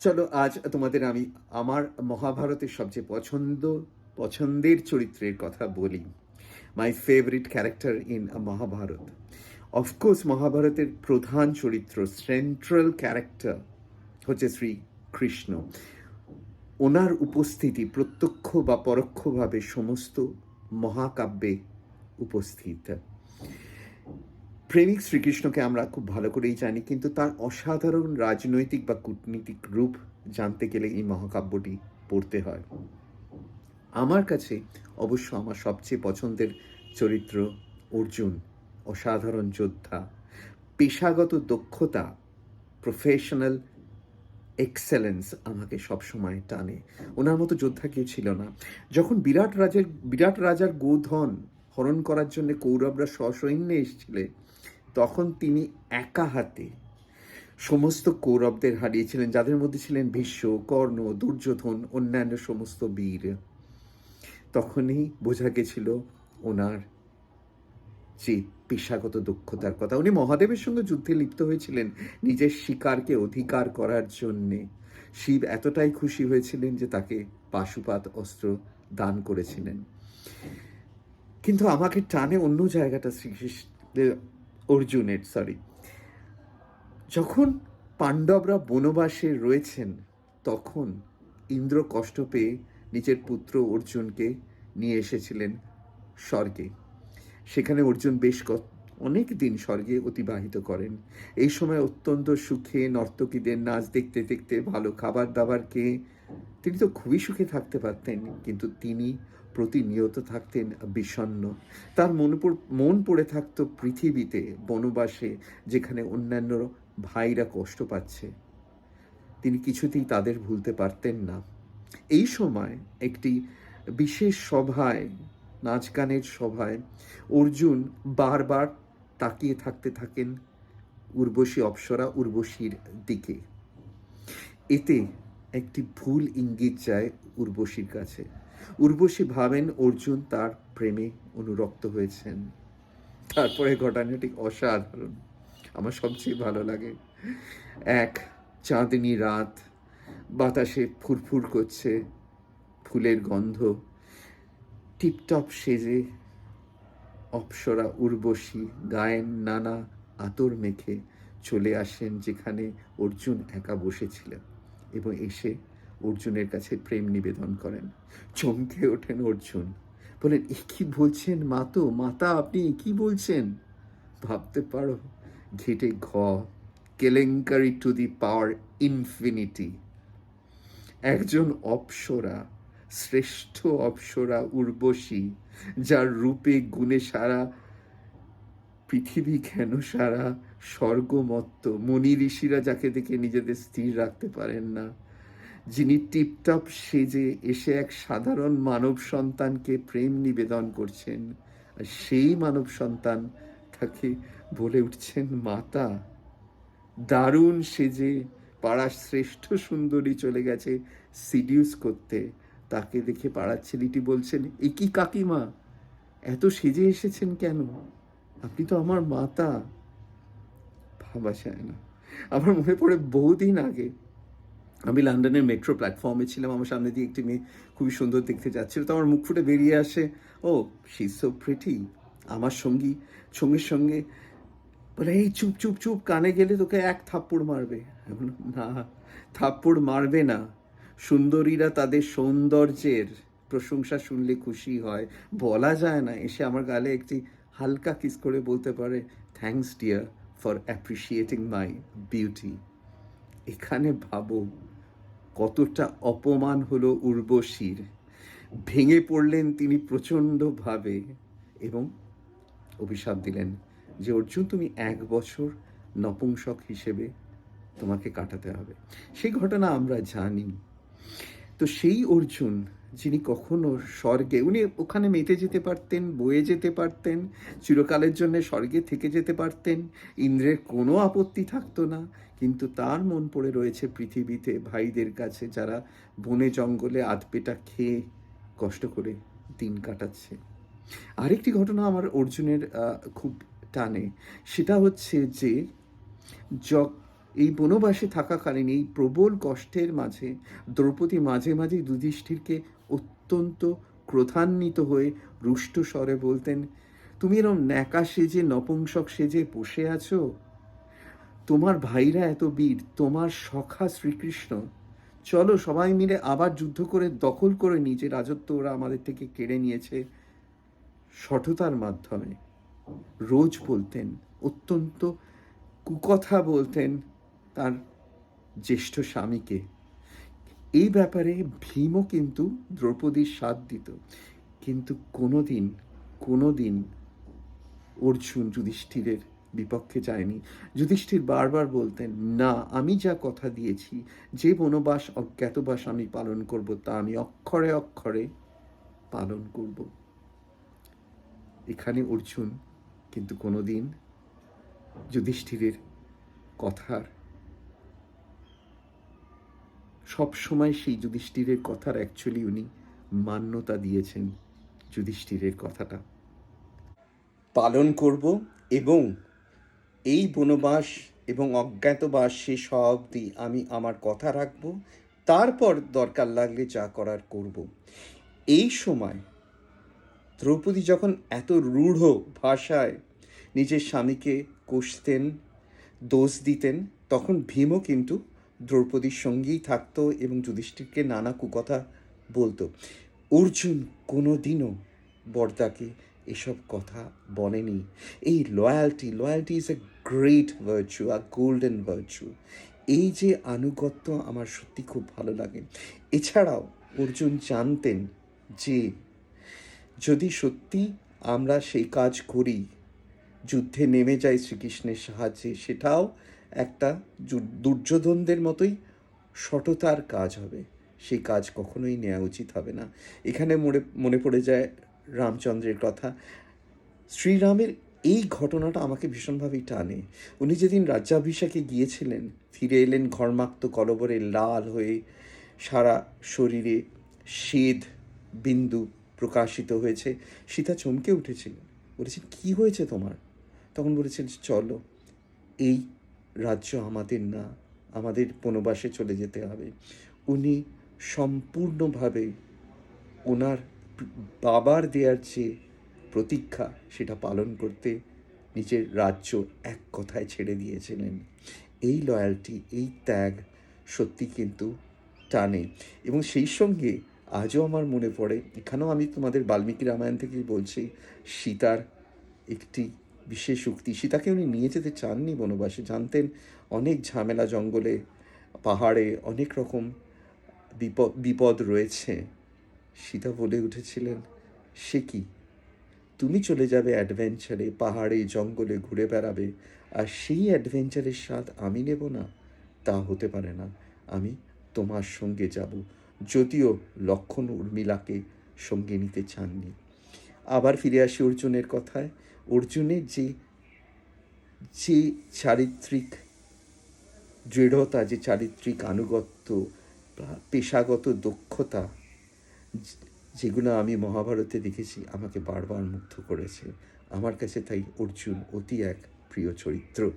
চলো আজ তোমাদের আমি আমার মহাভারতের সবচেয়ে পছন্দ, পছন্দের চরিত্রের কথা বলি। My favourite character in Mahabharata. Of course মহাভারতের প্রধান চরিত্র সেন্ট্রাল ক্যারেক্টার হচ্ছে শ্রী কৃষ্ণ। ওনার উপস্থিতি প্রত্যক্ষ বা পরোক্ষভাবে সমস্ত মহাকাব্যে উপস্থিত। প্রেমিক শ্রীকৃষ্ণকে আমরা খুব ভালো করেই জানি, কিন্তু তার অসাধারণ রাজনৈতিক বা কূটনীতিক রূপ জানতে গেলে এই মহাকাব্যটি পড়তে হয়। আমার কাছে অবশ্য আমার সবচেয়ে পছন্দের চরিত্র অর্জুন, অসাধারণ যোদ্ধা। পেশাগত দক্ষতা প্রফেশনাল এক্সেলেন্স আমাকে সবসময় টানে। ওনার মতো যোদ্ধা কেউ ছিল না। যখন বিরাট রাজের, বিরাট রাজার গোধন হরণ করার জন্য কৌরবরা সসৈন্যে এসেছিলেন তখন তিনি একা হাতে সমস্ত কৌরবদের হারিয়েছিলেন, যাদের মধ্যে ছিলেন ভীষ্ম, কর্ণ, দুর্যোধন, অন্যান্য সমস্ত বীর। তখনই বোঝা গেছিল ওনার যে পেশাগত দক্ষতার কথা। উনি মহাদেবের সঙ্গে যুদ্ধে লিপ্ত হয়েছিলেন নিজের শিকারকে অধিকার করার জন্যে। শিব এতটাই খুশি হয়েছিলেন যে তাকে পাশুপাত অস্ত্র দান করেছিলেন। কিন্তু আমাকে টানে অন্য জায়গাটা শ্রীকৃষ্ণের অর্জুনের সরি যখন পাণ্ডবরা বনবাসে রয়েছেন, তখন ইন্দ্র কষ্ট পেয়ে নিজের পুত্র অর্জুনকে নিয়ে এসেছিলেন স্বর্গে। সেখানে অর্জুন বেশ অনেক দিন স্বর্গে অতিবাহিত করেন। এই সময় অত্যন্ত সুখে নর্তকীদের নাচ দেখতে দেখতে, ভালো খাবার দাবার খেয়ে তিনি তো খুবই সুখে থাকতে পারতেন, কিন্তু তিনি প্রতিনিয়ত থাকতেন বিষণ্ণ। তার মন মন পড়ে থাকতো পৃথিবীতে, বনবাসে, যেখানে অন্যান্য ভাইরা কষ্ট পাচ্ছে। তিনি কিছুতেই তাদের ভুলতে পারতেন না। এই সময় একটি বিশেষ সভায়, নাচ গানের সভায় অর্জুন বারবার তাকিয়ে থাকতে থাকেন উর্বশী অপ্সরা উর্বশীর দিকে। এতে একটি ভুল ইঙ্গিত যায় উর্বশীর কাছে। উর্বশী ভাবেন অর্জুন তার প্রেমে অনুরক্ত হয়েছেন। তারপরে ঘটনাটি অসাধারণ। আমার সবচেয়ে ভালো লাগে। এক চাঁদনি রাত, বাতাসে ফুরফুর করছে ফুলের গন্ধ, টিপটপ সেজে অপ্সরা উর্বশী গায়েন নানা আতর মেখে চলে আসেন যেখানে অর্জুন একা বসেছিলেন এবং এসে অর্জুনের কাছে প্রেম নিবেদন করেন। চমকে ওঠেন অর্জুন। বলেন, এ কি বলছেন মাতো মাতা, আপনি কি বলছেন? ভাবতে পারো, ঘেটে ঘ, কেলেঙ্কারি টু দি পাওয়ার ইনফিনিটি। একজন অপ্সরা, শ্রেষ্ঠ অপ্সরা উর্বশী, যার রূপে গুণে সারা পৃথিবী কেন সারা স্বর্গমত্ত, মনি ঋষিরা যাকে দেখে নিজেদের স্থির রাখতে পারেন না। যিনি টিপটপ সেজে এসে এক সাধারণ মানব সন্তানকে প্রেম নিবেদন করছেন। আর সেই মানব সন্তান তাকে বলে উঠছেন, মাতা, দারুণ সেজে পাড়ার শ্রেষ্ঠ সুন্দরী চলে গেছে সিডিউস করতে। তাকে দেখে পাড়ার ছেলেটি বলছেন, এ কি কাকিমা, এত সেজে এসেছেন কেন? আপনি তো আমার মাতা। ভাবা যায় না। আমার মনে পড়ে বহুদিন আগে আমি লন্ডনের মেট্রো প্ল্যাটফর্মে ছিলাম, আমার সামনে দিয়ে একটি মেয়ে খুবই সুন্দর দেখতে যাচ্ছিল। তো আমার মুখ ফুটে বেরিয়ে আসে, ও শি সো প্রিটি আমার সঙ্গী, সঙ্গীর সঙ্গে। বলে, এই চুপ চুপ চুপ, কানে গেলে তোকে এক থাপ্পড় মারবে। না, থাপ্পড় মারবে না। সুন্দরীরা তাদের সৌন্দর্যের প্রশংসা শুনলে খুশি হয়। বলা যায় না, এসে আমার গালে একটি হালকা কিস করে বলতে পারে thanks dear for appreciating my beauty এখানে ভাবো কতটা অপমান হলো উর্বশীর। ভেঙে পড়লেন তিনি প্রচণ্ডভাবে এবং অভিশাপ দিলেন যে, অর্জুন, তুমি এক বছর নপুংসক হিসেবে তোমাকে কাটাতে হবে। সেই ঘটনা আমরা জানি। তো সেই অর্জুন, যিনি কখনো স্বর্গে, উনি ওখানে মেতে যেতে পারতেন, বয়ে যেতে পারতেন, চিরকালের জন্য স্বর্গে থেকে যেতে পারতেন, ইন্দ্রের কোনো আপত্তি থাকতো না। কিন্তু তার মন পড়ে রয়েছে পৃথিবীতে ভাইদের কাছে যারা বনে জঙ্গলে আধপেটা খেয়ে কষ্ট করে দিন কাটাচ্ছে। আরেকটি ঘটনা আমার অর্জুনের খুব টানে। সেটা হচ্ছে যে য- এই বনবাসে থাকাকালীন এই প্রবল কষ্টের মাঝে দ্রৌপদী মাঝে মাঝে যুধিষ্ঠিরকে অত্যন্ত ক্রোধান্বিত হয়ে রুষ্ট স্বরে বলতেন, তুমি এরম ন্যাকা সেজে, নপুংসক সেজে বসে আছো? তোমার ভাইরা এত বীর, তোমার সখা শ্রীকৃষ্ণ। চলো সবাই মিলে আবার যুদ্ধ করে দখল করে নিয়ে যে রাজত্ব ওরা আমাদের থেকে কেড়ে নিয়েছে। সঠতার মাধ্যমে। রোজ বলতেন, অত্যন্ত কুকথা বলতেন তার জ্যেষ্ঠ স্বামীকে। এই ব্যাপারে ভীমও কিন্তু দ্রৌপদীর সাথ দিত। কিন্তু কোনোদিন কোনোদিন অর্জুন যুধিষ্ঠিরের বিপক্ষে যায়নি। যুধিষ্ঠির বারবার বলতেন, না, আমি যা কথা দিয়েছি, যে বনবাস অজ্ঞাতবাস আমি পালন করব, তা আমি অক্ষরে অক্ষরে পালন করব। এখানে অর্জুন কিন্তু কোনোদিন যুধিষ্ঠিরের কথার সব সময় সেই যুধিষ্ঠিরের কথার অ্যাকচুয়ালি উনি মান্যতা দিয়েছেন যুধিষ্ঠিরের কথাটা। পালন করব এবং এই বনবাস এবং অজ্ঞাতবাস শেষ হওয়া অবধি আমি আমার কথা রাখব, তারপর দরকার লাগলে যা করার করব। এই সময় দ্রৌপদী যখন এত রূঢ় ভাষায় নিজের স্বামীকে কষতেন, দোষ দিতেন, তখন ভীমও কিন্তু দ্রৌপদীর সঙ্গেই থাকতো এবং যুধিষ্ঠিরকে নানা কুকথা বলতো। অর্জুন কোনো দিনও বর্দাকে এসব কথা বলেনি। এই loyalty loyalty is a great virtue a golden virtue এই যে আনুগত্য আমার সত্যি খুব ভালো লাগে। এছাড়াও অর্জুন জানতেন যে যদি সত্যি আমরা সেই কাজ করি, যুদ্ধে নেমে যাই শ্রীকৃষ্ণের সাহায্যে, সেটাও একটা দুর্যোধনদের মতোই সততার কাজ হবে। সেই কাজ কখনোই নেওয়া উচিত হবে না। এখানে মনে মনে পড়ে যায় রামচন্দ্রের কথা। শ্রীরামের এই ঘটনাটা আমাকে ভীষণভাবেই টানে। উনি যেদিন রাজ্যাভিষেকে গিয়েছিলেন, ফিরে এলেন ঘর্মাক্ত কলবরে লাল হয়ে, সারা শরীরে শ্বেদ বিন্দু প্রকাশিত হয়েছে। সীতা চমকে উঠেছিলেন বলেছেন, কি হয়েছে তোমার? তখন বলেছেন, চলো, এই রাজ্য আমাদের না, আমাদের বনবাসে চলে যেতে হবে। উনি সম্পূর্ণভাবে ওনার বাবার দেয়ার যে প্রতীক্ষা সেটা পালন করতে নিজের রাজ্য এক কথায় ছেড়ে দিয়েছিলেন। এই লয়্যালটি এই ত্যাগ সত্যি কিন্তু টানে। এবং সেই সঙ্গে আজও আমার মনে পড়ে, এখানেও আমি তোমাদের বাল্মীকি রামায়ণ থেকেই বলছি, সীতার একটি বিশেষ উক্তি। সীতাকে উনি নিয়ে যেতে চাননি বনবাসে, জানতেন অনেক ঝামেলা জঙ্গলে, পাহাড়ে অনেক রকম বিপদ বিপদ রয়েছে। সীতা বলে উঠেছিলেন, সে কি? তুমি চলে যাবে অ্যাডভেঞ্চারে পাহাড়ে, জঙ্গলে ঘুরে বেড়াবে, আর সেই অ্যাডভেঞ্চারের স্বাদ আমি নেব না? তা হতে পারে না, আমি তোমার সঙ্গে যাব। যদিও লক্ষণ উর্মিলাকে সঙ্গে নিতে চাননি। আবার ফিরে আসি অর্জুনের কথায়। অর্জুনের যে যে চারিত্রিক দৃঢ়তা, যে চারিত্রিক আনুগত্য পেশাগত দক্ষতা যেগুলো আমি মহাভারতে দেখেছি, আমাকে বারবার মুগ্ধ করেছে। আমার কাছে তাই অর্জুন অতি এক প্রিয় চরিত্র।